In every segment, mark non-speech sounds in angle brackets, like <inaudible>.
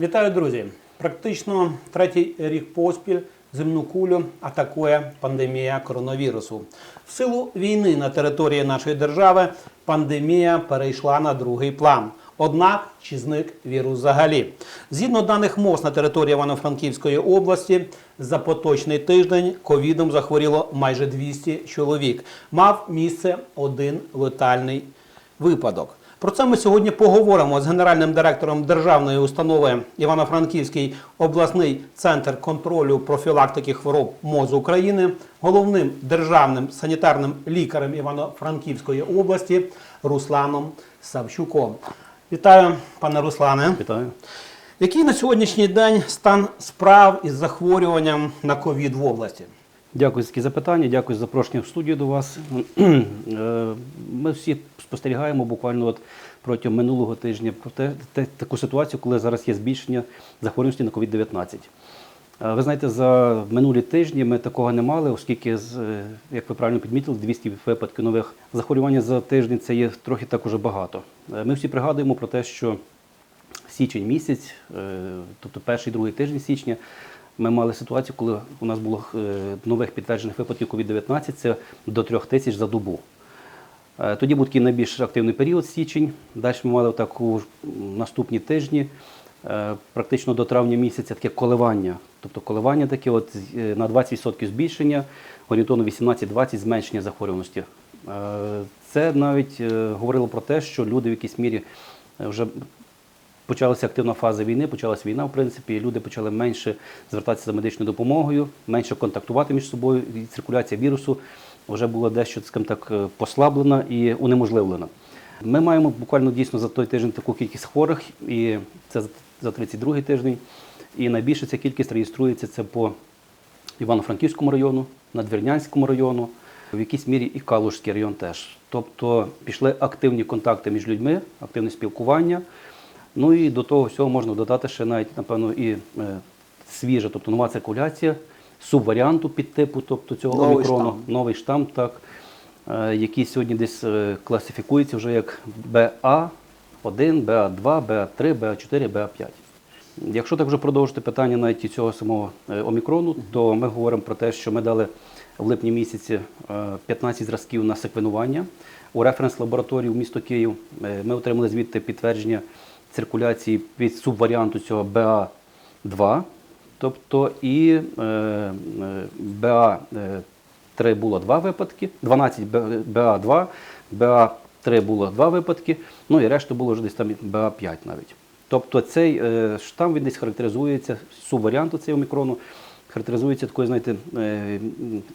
Вітаю, друзі! Практично третій рік поспіль земну кулю атакує пандемія коронавірусу. В силу війни на території нашої держави пандемія перейшла на другий план. Однак чи зник вірус взагалі? Згідно даних МОЗ на території Івано-Франківської області, за поточний тиждень ковідом захворіло майже 200 чоловік. Мав місце один летальний випадок. Про це ми сьогодні поговоримо з генеральним директором державної установи Івано-Франківський обласний центр контролю профілактики хвороб МОЗ України, головним державним санітарним лікарем Івано-Франківської області Русланом Савчуком. Вітаю, пане Руслане. Вітаю. Який на сьогоднішній день стан справ із захворюванням на ковід в області? Дякую за такі запитання, дякую за запрошення в студію до вас. <clears throat> Е, Ми всі спостерігаємо буквально от протягом минулого тижня про те, те- таку ситуацію, коли зараз є збільшення захворюваності на COVID-19. Е, Ви знаєте, за минулі тижні ми такого не мали, оскільки, е, як ви правильно підмітили, 200 випадків нових захворювань за тиждень це є трохи так уже багато. Е, Ми всі пригадуємо про те, що січень місяць, тобто перший другий тиждень січня, ми мали ситуацію, коли у нас було нових підтверджених випадків COVID-19 це до трьох тисяч за добу. Тоді був такий найбільш активний період січень. Далі ми мали таку ж, м, наступні тижні, практично до травня місяця таке коливання. Тобто коливання таке от е, на 20% збільшення, орієнтовно 18-20 зменшення захворюваності. Е, Це навіть е, говорило про те, що люди в якійсь мірі вже почалася активна фаза війни, почалася війна, в принципі, і люди почали менше звертатися за медичною допомогою, менше контактувати між собою, і циркуляція вірусу вже була дещо, скажімо так, послаблена і унеможливлена. Ми маємо буквально дійсно за той тиждень таку кількість хворих, і це за- за 32-й тиждень. І найбільше ця кількість реєструється це по Івано-Франківському району, Надвірнянському району, в якійсь мірі і Калужський район теж. Тобто пішли активні контакти між людьми, активне спілкування. Ну і до того всього можна додати ще навіть, напевно, і е, свіжа, тобто нова циркуляція, субваріанту підтипу, тобто цього Новий омікрону, штам. новий штам, так, е, який сьогодні десь е, класифікується вже як БА1, БА2, БА3, БА4, БА5. Якщо так вже продовжити питання навіть цього самого е, омікрону, то ми говоримо про те, що ми дали в липні місяці е, 15 зразків на секвенування у референс-лабораторію в місто Київ. Е, Ми отримали звідти підтвердження циркуляції від субваріанту цього БА2, тобто і е, е, БА3 було два випадки, 12 БА2, БА3 було два випадки, ну і решта було вже десь там БА5 навіть. Тобто цей е, штам він десь характеризується, субваріанту цього мікрону, характеризується такою, знаєте, е,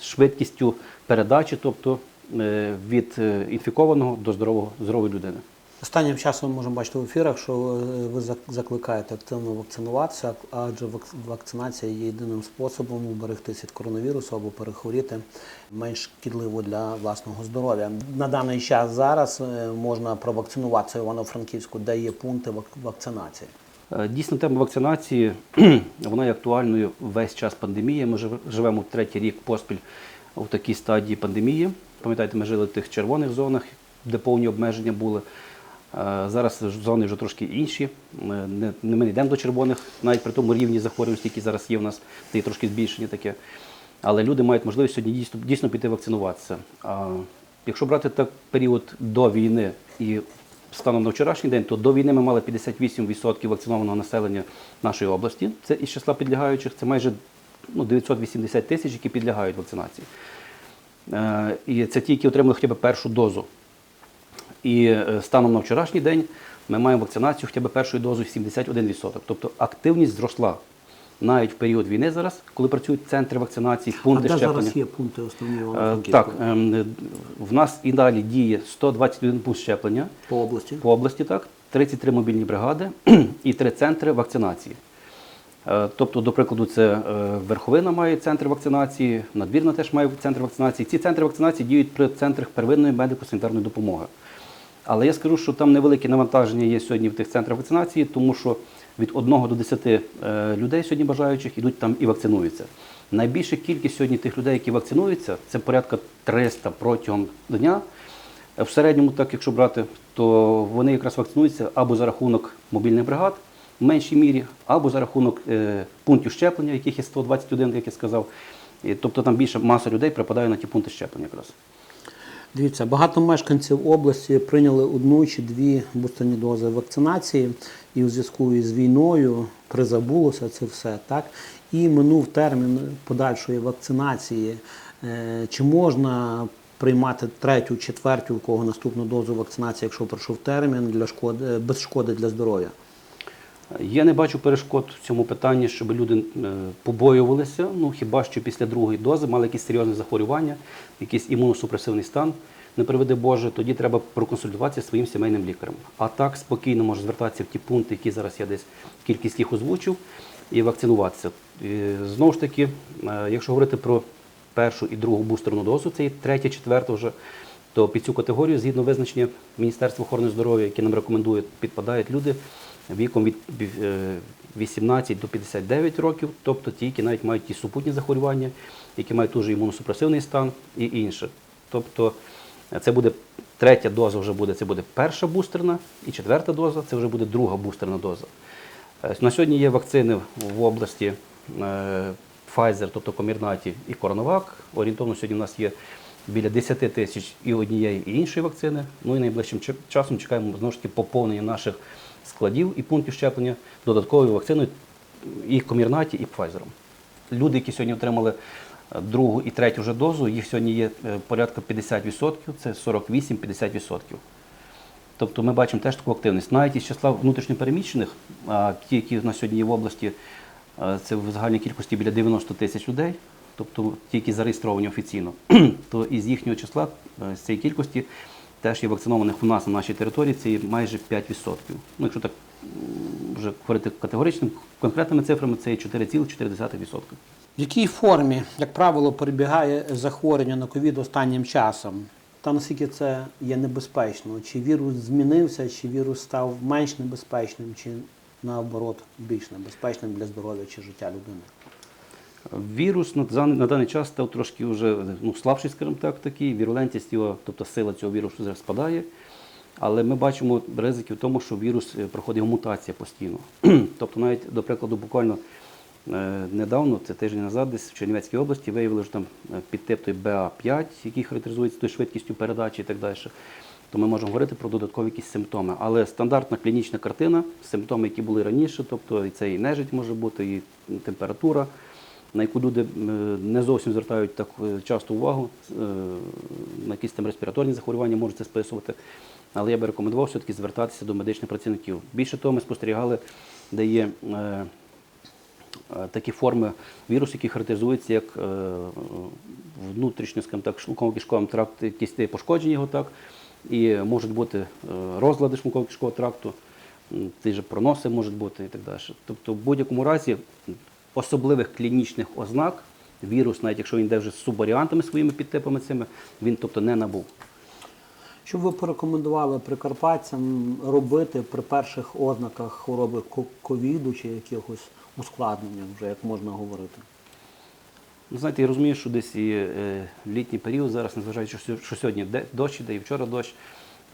швидкістю передачі, тобто е, від інфікованого до здорового, здорової людини. Останнім часом ми можемо бачити в ефірах, що е, ви закликаєте активно вакцинуватися, адже вакцинація є єдиним способом уберегтися від коронавірусу або перехворіти менш шкідливо для власного здоров'я. На даний час зараз е, можна провакцинуватися в Івано-Франківську, де є пункти вак- вакцинації. Е, Дійсно, тема вакцинації <clears throat> вона є актуальною весь час пандемії. Ми жив- живемо третій рік поспіль у такій стадії пандемії. Пам'ятаєте, ми жили в тих червоних зонах, де повні обмеження були. Е, Зараз зони вже трошки інші. Ми не, йдемо до червоних, навіть при тому рівні захворюваності, які зараз є у нас, це є трошки збільшення таке. Але люди мають можливість сьогодні дійсно, дійсно піти вакцинуватися. А якщо брати так період до війни і станом на вчорашній день, то до війни ми мали 58% вакцинованого населення нашої області. Це із числа підлягаючих, це майже ну, 980 тисяч, які підлягають вакцинації. Е, І це ті, які отримали хоча б першу дозу. І е, станом на вчорашній день ми маємо вакцинацію хоча б першою дозою 71%. Тобто активність зросла навіть в період війни зараз, коли працюють центри вакцинації, пункти щеплення. є пункти основні Е, Так, ем, е, в нас і далі діє 121 пункт щеплення по області? по області, так, 33 мобільні бригади <clears throat> і 3 центри вакцинації. Тобто, до прикладу, це Верховина має центр вакцинації, Надвірна теж має центр вакцинації. Ці центри вакцинації діють при центрах первинної медико-санітарної допомоги. Але я скажу, що там невелике навантаження є сьогодні в тих центрах вакцинації, тому що від 1 до 10 е, людей сьогодні бажаючих ідуть там і вакцинуються. Найбільша кількість сьогодні тих людей, які вакцинуються, це порядка 300 протягом дня. Е, В середньому, так якщо брати, то вони якраз вакцинуються або за рахунок мобільних бригад в меншій мірі, або за рахунок е, пунктів щеплення, яких є 121, як я сказав. Тобто там більша маса людей припадає на ті пункти щеплення якраз. Дивіться, багато мешканців області прийняли одну чи дві бустерні дози вакцинації, і у зв'язку із війною призабулося це все, так? І минув термін подальшої вакцинації. Е, Чи можна приймати третю, четверту, у кого наступну дозу вакцинації, якщо пройшов термін для шкоди, без шкоди для здоров'я? Я не бачу перешкод в цьому питанні, щоб люди е, побоювалися. Ну хіба що після другої дози мали якісь серйозні захворювання, якийсь імуносупресивний стан, не приведе Боже, тоді треба проконсультуватися своїм сімейним лікарем. А так спокійно може звертатися в ті пункти, які зараз я десь кількість їх озвучив, і вакцинуватися. І, знову ж таки, е, якщо говорити про першу і другу бустерну дозу, це і третя, четверта вже. То під цю категорію, згідно визначення Міністерства охорони здоров'я, яке нам рекомендує, підпадають люди віком від е, 18 до 59 років, тобто ті, які навіть мають ті супутні захворювання, які мають дуже імуносупресивний стан і інше. Тобто е, це буде третя доза, вже буде це буде перша бустерна, і четверта доза це вже буде друга бустерна доза. Е, На сьогодні є вакцини в області е, Pfizer, тобто Комірнаті і Коронавак. Орієнтовно сьогодні у нас є біля 10 тисяч і однієї, і іншої вакцини. Ну і найближчим часом чекаємо знову ж таки поповнення наших складів і пунктів щеплення додатковою вакциною і Комірнаті, і Pfizer. Люди, які сьогодні отримали е, другу і третю вже дозу, їх сьогодні є е, порядка 50%, це 48-50%. Тобто ми бачимо теж таку активність. Навіть із числа внутрішньопереміщених, ті, які на сьогодні є в області, е, це в загальній кількості біля 90 тисяч людей, тобто ті, які зареєстровані офіційно, <clears throat> то із їхнього числа, е, з цієї кількості, теж є вакцинованих у нас на нашій території, це майже 5%. Ну, якщо так вже говорити категоричними, конкретними цифрами, це є 4,4%. В якій формі, як правило, перебігає захворювання на ковід останнім часом? Та наскільки це є небезпечно? Чи вірус змінився, чи вірус став менш небезпечним, чи наоборот більш небезпечним для здоров'я чи життя людини? Вірус на, даний час став трошки вже ну, слабший, скажімо так, такий. Вірулентність його, тобто сила цього вірусу вже спадає. Але ми бачимо ризики в тому, що вірус е, проходить мутація постійно. <clears throat> тобто, навіть, до прикладу, буквально е, недавно, це тиждень назад, десь в Чернівецькій області, виявили, що там е, підтип той БА5, який характеризується тою швидкістю передачі і так далі. То ми можемо говорити про додаткові якісь симптоми. Але стандартна клінічна картина, симптоми, які були раніше, тобто і це і нежить може бути, і температура, на яку люди не зовсім звертають так е, часто увагу, е, на якісь там респіраторні захворювання можуть це списувати. Але я би рекомендував все-таки звертатися до медичних працівників. Більше того, ми спостерігали, де є е, такі форми вірусу, які характеризуються як внутрішньо, скажімо так, шлунково-кишковим тракті, кістей пошкодження його так, і можуть бути розлади шлунково-кишкового тракту, ті ж проноси можуть бути і так далі. Тобто, в будь-якому разі особливих клінічних ознак вірус, навіть якщо він йде вже з субваріантами своїми підтипами цими, він тобто не набув. Що б ви порекомендували прикарпатцям робити при перших ознаках хвороби ковіду чи якихось ускладнення, вже як можна говорити? Ну, знаєте, я розумію, що десь і е, літній період зараз, незважаючи, що, сьогодні дощ іде, і вчора дощ,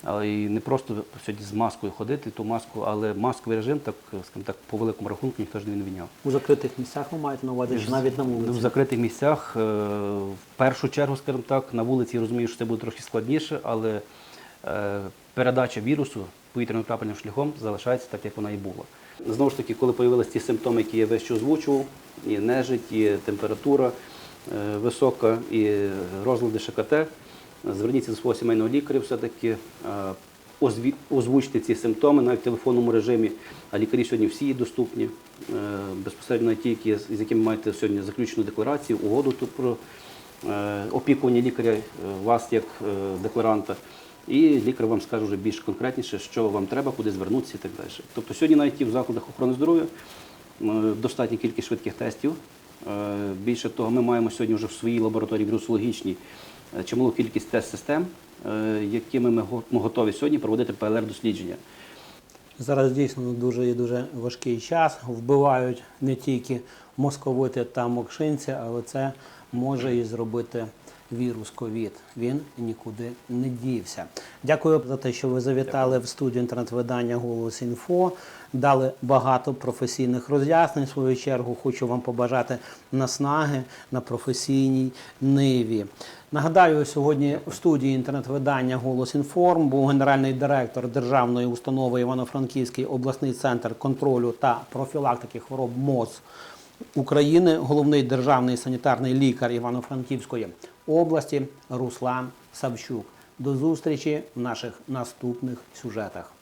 і не просто сьогодні з маскою ходити, ту маску, але масковий режим, так, скажімо так, по великому рахунку ніхто ж не відміняв. У закритих місцях ви маєте на увазі, чи навіть на В вулиці? закритих місцях, е, в першу чергу, скажімо так, на вулиці я розумію, що це буде трохи складніше, але е, передача вірусу повітряно-крапельним шляхом залишається так, як вона і була. Знову ж таки, коли з'явилися ті симптоми, які я вище озвучував, і нежить, і температура е, висока, і розлади ШКТ, зверніться до свого сімейного лікаря все-таки. Озвучте ці симптоми навіть в телефонному режимі, а лікарі сьогодні всі доступні. Е, Безпосередньо ті, з якими маєте сьогодні заключену декларацію, угоду тут про е, опікування лікаря, е, вас як декларанта. І лікар вам скаже вже більш конкретніше, що вам треба, куди звернутися і так далі. Тобто сьогодні навіть в закладах охорони здоров'я достатня кількість швидких тестів. Більше того, ми маємо сьогодні вже в своїй лабораторії вірусологічній чималу кількість тест-систем, е, якими ми готові сьогодні проводити ПЛР-дослідження. Зараз дійсно дуже і дуже важкий час. Вбивають не тільки московити та мокшинці, але це може і зробити вірус ковід. Він нікуди не дівся. Дякую за те, що ви завітали в студію інтернет-видання Голос Інфо. Дали багато професійних роз'яснень. В свою чергу хочу вам побажати наснаги на професійній ниві. Нагадаю, сьогодні в студії інтернет-видання Голос Інформ був генеральний директор державної установи Івано-Франківський обласний центр контролю та профілактики хвороб МОЗ України, головний державний санітарний лікар Івано-Франківської області Руслан Савчук. До зустрічі в наших наступних сюжетах.